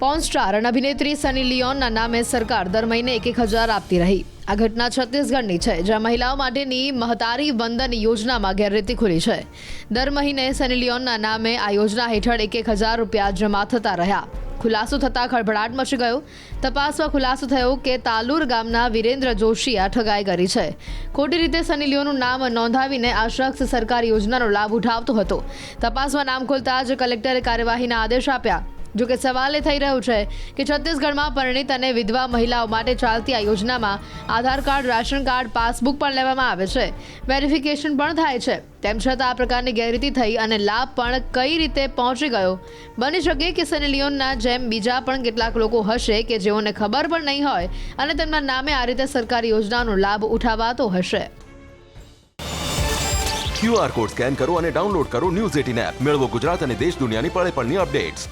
Porn star અને અભિનેત્રી સની લિયોનના નામે સરકાર દર મહિને એક એક હજાર આપતી રહી. આ ઘટના છત્તીસગઢની છે, જ્યાં મહિલાઓ માટેની મહતારી વંદન યોજનામાં ગેરરીતિ ખુલી છે. દર મહિને સની લિયોનના નામે આ યોજના હેઠળ એક એક હજાર રૂપિયા જમા થતા રહ્યા. ખુલાસો થતાં ખળભળાટ મચી ગયો. તપાસમાં ખુલાસો થયો કે તાલુર ગામના વિરેન્દ્ર જોશી આ ઠગાઈ કરી છે. ખોટી રીતે સની લિયોનનું નામ નોંધાવીને આ શખ્સ સરકારી યોજનાનો લાભ ઉઠાવતો હતો. તપાસમાં નામ ખોલતા જ કલેક્ટરે કાર્યવાહીના આદેશ આપ્યા. જો કે સવાલ એ થઈ રહ્યો છે કે છત્તીસગઢમાં પરિણીત અને વિધવા મહિલાઓ માટે ચાલતી આ યોજનામાં Aadhaar card, ration card, passbook પણ લેવામાં આવે છે. વેરિફિકેશન પણ થાય છે. તેમ છતાં આ પ્રકારની ગેરરીતિ થઈ અને લાભ પણ કઈ રીતે પહોંચી ગયો? બની શકે કે સની લિયોનના જેમ બીજા પણ કેટલાક લોકો હશે કે જેઓને ખબર પણ નહીં હોય અને તેમના નામે આ રીતે સરકારી યોજનાનો લાભ ઉઠાવાતો હશે. ક્યુઆર કોડ સ્કેન કરો અને ડાઉનલોડ કરો ન્યૂઝ એટીન એપ. મેળવો ગુજરાત અને દેશ દુનિયાની પળે પળની અપડેટ્સ.